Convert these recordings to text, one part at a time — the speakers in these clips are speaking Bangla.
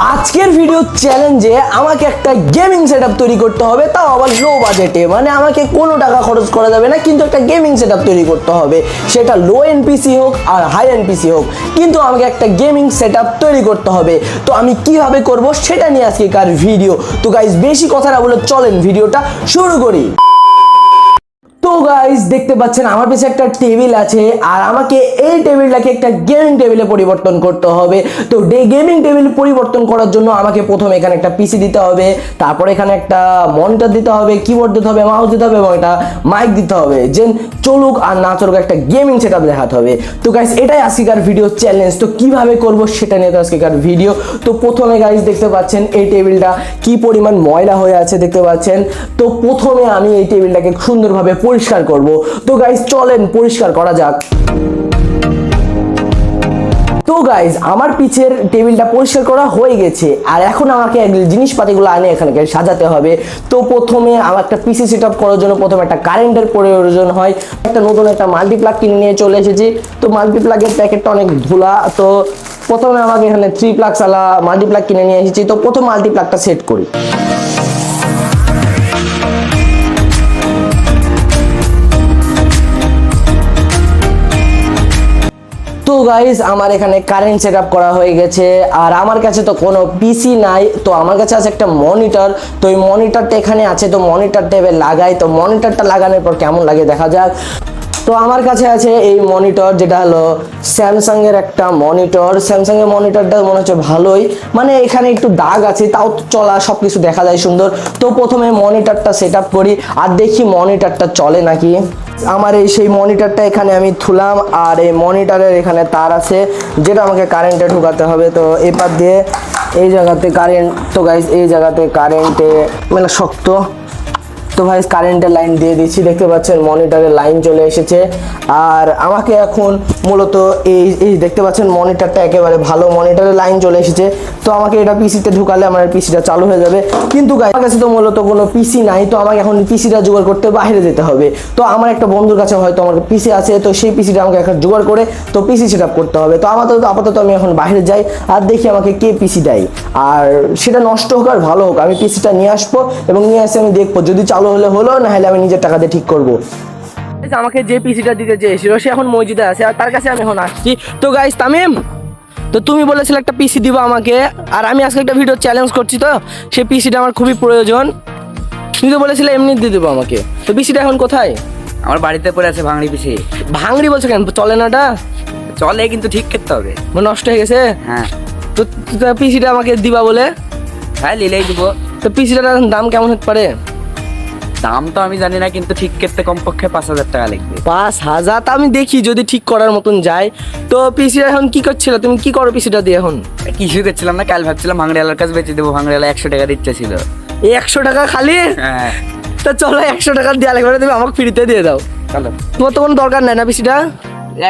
আজকের ভিডিও চ্যালেঞ্জে আমাকে একটা গেমিং সেটআপ তৈরি করতে হবে, তাও আবার লো বাজেটে মানে আমাকে কোনো টাকা খরচ করা যাবে না, কিন্তু একটা গেমিং সেটআপ তৈরি করতে হবে। সেটা লো এনপিসি হোক আর হাই এনপিসি হোক, কিন্তু আমাকে একটা গেমিং সেটআপ তৈরি করতে হবে। তো আমি কীভাবে করব সেটা নিয়ে আজকে কার ভিডিও তো গাইজ বেশি কথা না বলে চলেন ভিডিওটা শুরু করি। তো গাইস দেখতে পাচ্ছেন আমার কাছে একটা টেবিল আছে, আর আমাকে এই টেবিলটাকে একটা গেমিং টেবিলে পরিবর্তন করতে হবে। তো ডে গেমিং টেবিল পরিবর্তন করার জন্য আমাকে প্রথমে এখানে একটা পিসি দিতে হবে, তারপর এখানে একটা মনিটর দিতে হবে কিবোর্ড দিতে হবে মাউস দিতে হবে এবং একটা মাইক দিতে হবে। যে চলুক আর না চলুক, একটা গেমিং সেটআপ দেখাতে হবে। তো গাইস এটাই আজকেকার ভিডিও চ্যালেঞ্জ তো কীভাবে করব সেটা নিয়ে তো আজকেকার ভিডিও তো প্রথমে গাইস দেখতে পাচ্ছেন এই টেবিলটা কি পরিমাণ ময়লা হয়ে আছে, দেখতে পাচ্ছেন? তো প্রথমে আমি এই টেবিলটাকে সুন্দরভাবে পরিষ্কার করব। তো গাইস চলেন পরিষ্কার করা যাক। তো গাইজ আমার পিছের টেবিলটা পরিষ্কার করা হয়ে গেছে। আর এখন আমাকে জিনিসপাতিগুলো আনে এখানে সাজাতে হবে। তো প্রথমে আমার একটা পিসি সেট আপ করার জন্য প্রথমে একটা কারেন্টের প্রয়োজন হয়। একটা নতুন একটা মাল্টিপ্লাগ কিনে নিয়ে চলে এসেছি। তো মাল্টিপ্লাগের প্যাকেটটা অনেক ধুলা। তো প্রথমে আমাকে এখানে থ্রি প্লাগ সালা মাল্টিপ্লাগ কিনে নিয়ে এসেছি। তো প্রথম মাল্টিপ্লাগটা সেট করি। তো গাইজ আমার এখানে কারেন্ট সেট করা হয়ে গেছে, আর আমার কাছে তো কোনো পিসি নাই, তো আমার কাছে আছে একটা মনিটর তো এই মনিটরটা এখানে আছে, তো মনিটরটা এবার লাগাই, তো মনিটরটা লাগানোর পর কেমন লাগে দেখা যাক। তো আমার কাছে আছে এই মনিটর যেটা হলো স্যামসাং এর একটা মনিটর স্যামসাং এর মনিটরটা মনে হচ্ছে ভালোই। মানে এখানে একটু দাগ আছে, তাও চলা সব কিছু দেখা যায় সুন্দর। তো প্রথমে মনিটরটা সেট করি, আর দেখি মনিটরটা চলে নাকি। আমার এই সেই মনিটরটা এখানে আমি থুলাম আর এই মনিটরের এখানে তার আছে, যেটা আমাকে কারেন্টে ঢুকাতে হবে। তো এপার দিয়ে এই জায়গাতে কারেন্ট তো গাইজ এই জায়গাতে কারেন্টে মানে শক্ত। তো ভাই কারেন্টের লাইন দিয়ে দিচ্ছি। দেখতে পাচ্ছেন মনিটরের লাইন চলে এসেছে। আর আমাকে এখন মূলত এই এই দেখতে পাচ্ছেন মনিটরটা একেবারে ভালো মনিটরের লাইন চলে এসেছে। তো আমাকে এটা পিসিতে ঢুকালে আমার পিসিটা চালু হয়ে যাবে। কিন্তু আমার কাছে তো মূলত কোনো পিসি নাই, তো আমাকে এখন পিসিটা জোগাড় করতে বাইরে যেতে হবে। তো আমার একটা বন্ধুর কাছে হয়তো আমার পিসি আছে, তো সেই পিসিটা আমাকে এখন জোগাড় করে তো পিসি সেট করতে হবে। তো আপাতত আপাতত আমি এখন বাইরে যাই আর দেখি আমাকে কে পিসি দেয়। আর সেটা নষ্ট হোক আর ভালো হোক, আমি পিসিটা নিয়ে আসব এবং নিয়ে এসে আমি দেখব, যদি চালু হলে হলো না হলে আমি নিজের টাকা দিয়ে ঠিক করব। আমাকে যে পিসিটা দিতে চেয়েছিল, সে এখন মসজিদে আছে আর তার কাছে আমি এখন আসছি। তো গাইস তামিম! তো তুমি বলেছিলে একটা পিসি দিবা আমাকে আর আমি আজকে একটা ভিডিও চ্যালেঞ্জ করছি তো সেই পিসিটা আমার খুবই প্রয়োজন। তুমি তো বলেছিলে এমনি দিয়ে দেবো আমাকে। তো পিসিটা এখন কোথায়? আমার বাড়িতে পড়ে আছে ভাঙড়ি পিসি ভাঙড়ি বলছো কেন? চলে না ওটা? চলে কিন্তু ঠিক করতে হবে। মানে নষ্ট হয়ে গেছে? হ্যাঁ। তো পিসিটা আমাকে দিবা বলে? হ্যাঁ নিলেই দিব। তো পিসিটার দাম কেমন হতে পারে? দাম তো আমি জানি না কিন্তু ঠিক করতে কমপক্ষে পাঁচ হাজার টাকা লাগবে। পাঁচ হাজার তা আমি দেখি যদি ঠিক করার মতন যায় তো পিসিটা এখন কি করছিল? তুমি কি করো পিসিটা দিয়ে এখন? কিছু দেখছিলাম না কাল ভাবছিলাম ভাঙড়িয়ালার কাছে বেঁচে দেবো ভাঙড়িয়ালা একশো টাকা দিচ্ছে ছিল। এই একশো টাকা খালি? হ্যাঁ। তা চলো একশো টাকা দেওয়া লাগবে তুমি আমাকে ফ্রিতে দিয়ে দাও। চলো। তোমার তো কোনো দরকার নাই না পিসিটা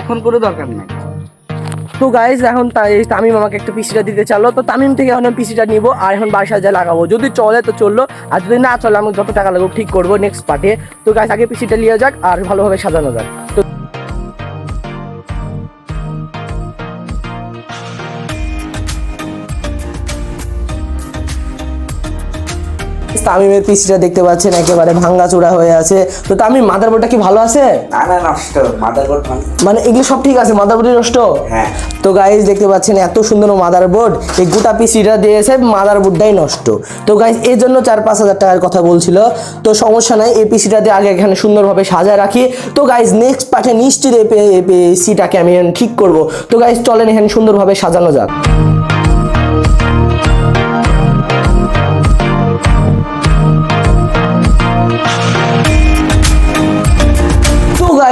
এখন কোনো দরকার নেই। তো গাইজ এখন তামিম আমাকে একটা পিসিটা দিতে চালো তো তামিম থেকে এখন পিসিটা নিবো আর এখন বাসায় যা লাগাবো। যদি চলে তো চলল, আর যদি না চলে, আমি যত টাকা লাগবো ঠিক করব নেক্সট পার্টে তো গাইজ আগে পিসিটা নিয়ে যাক আর ভালোভাবে সাজানো যাক। তো তামিমের পিসিটা দেখতে পাচ্ছেন একেবারে ভাঙ্গা চূড়া হয়ে আছে। তো তামিম মাদারবোর্ডটা কি ভালো আছে? না না নষ্ট মাদারবোর্ড মানে এগুলো সব ঠিক আছে মাদারবোর্ডই নষ্ট? হ্যাঁ। তো গাইজ দেখতে পাচ্ছেন এত সুন্দর মাদারবোর্ড এই গোটা পিসিটা দিয়েছে মাদারবোর্ডটাই নষ্ট। তো গাইজ এই জন্য চার পাঁচ হাজার টাকার কথা বলছিল। তো সমস্যা নাই এই পিসিটা দিয়ে আগে এখানে সুন্দরভাবে সাজায় রাখি। তো গাইজ নেক্সট পার্টে নিশ্চিত এই পিসিটাকে আমি ঠিক করব। তো গাইজ চলেন এখানে সুন্দরভাবে সাজানো যাক।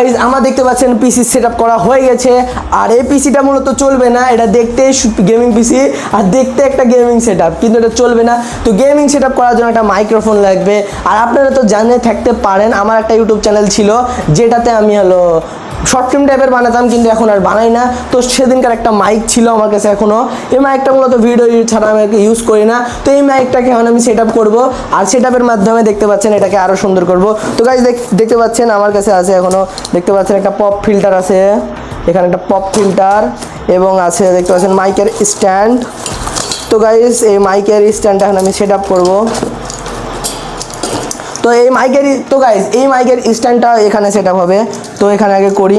গাইজ আমার দেখতে পাচ্ছেন পিসি সেট করা হয়ে গেছে। আর এই পিসিটা মূলত চলবে না, এটা দেখতে গেমিং পিসি আর দেখতে একটা গেমিং সেট কিন্তু এটা চলবে না। তো গেমিং সেট করার জন্য একটা মাইক্রোফোন লাগবে। আর আপনারা তো জানে, থাকতে পারেন, আমার একটা ইউটিউব চ্যানেল ছিল, যেটাতে আমি হলো শর্ট ফিল্ম টাইপের বানাতাম, কিন্তু এখন আর বানাই না। তো সেদিনকার একটা মাইক ছিল আমার কাছে এখনও এই মাইকটা মূলত ভিডিও ছাড়া আমি ইউজ করি না। তো এই মাইকটাকে এখন আমি সেট আপ করব। আর সেট আপের মাধ্যমে দেখতে পাচ্ছেন এটাকে আরও সুন্দর করব। তো গাইজ দেখতে পাচ্ছেন আমার কাছে আছে এখনও দেখতে পাচ্ছেন একটা পপ ফিল্টার আছে। এখানে একটা পপ ফিল্টার এবং আছে, দেখতে পাচ্ছেন মাইকের স্ট্যান্ড তো গাইস এই মাইকের স্ট্যান্ডটা এখন আমি সেট আপ করব। তো এই মাইকের তো গাইস এই মাইকের স্ট্যান্ডটা এখানে সেট আপ হবে। তো এখানে আগে করি।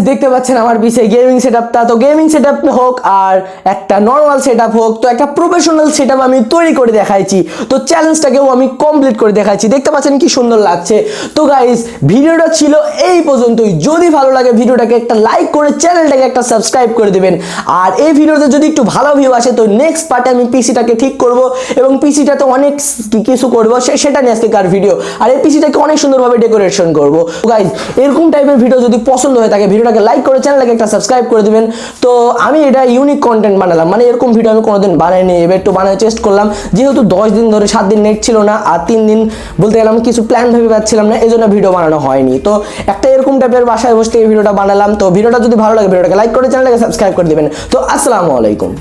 তো গাইস দেখতে পাচ্ছেন আমার পিছে গেমিং সেটআপটা তো গেমিং সেটআপ হোক আর একটা নর্মাল সেটআপ হোক, তো একটা প্রফেশনাল সেটআপ আমি তৈরি করে দেখাইছি। তো চ্যালেঞ্জটাকেও আমি কমপ্লিট করে দেখাইছি। দেখতে পাচ্ছেন কি সুন্দর লাগছে। তো গাইস ভিডিওটা ছিল এই পর্যন্তই। যদি ভালো লাগে ভিডিওটাকে একটা লাইক করে চ্যানেলটাকে একটা সাবস্ক্রাইব করে দিবেন। আর এই ভিডিওতে যদি একটু ভালো ভিউ আসে, তো নেক্সট পার্টে আমি পিসিটাকে ঠিক করব এবং পিসিটাতে অনেক কিছু করব সেটা নিয়ে আজকে কার ভিডিও আর এই পিসিটাকে অনেক সুন্দরভাবে ডেকোরেশন করব। গাইজ এরকম টাইপের ভিডিও যদি পছন্দ হয়ে থাকে ভিডিওটাকে লাইক করে চ্যানেলটাকে একটা সাবস্ক্রাইব করে দিবেন। তো আমি এটা ইউনিক কন্টেন্ট বানালাম। মানে এরকম ভিডিও আমি কোনোদিন বানাইনি, এবার একটু বানানোর চেষ্টা করলাম। যেহেতু দশ দিন ধরে, সাত দিন নেট ছিল না, আর তিন দিন বলতে গেলাম কিছু প্ল্যান ভেবে পাচ্ছিলাম না এই জন্য ভিডিও বানানো হয়নি। তো একটা এরকম টাইপের বাসায় বসতে এই ভিডিওটা বানালাম। তো ভিডিওটা যদি ভালো লাগে ভিডিওটাকে লাইক করে চ্যানেলটাকে সাবস্ক্রাইব করে দেবেন। তো আসসালামু আলাইকুম।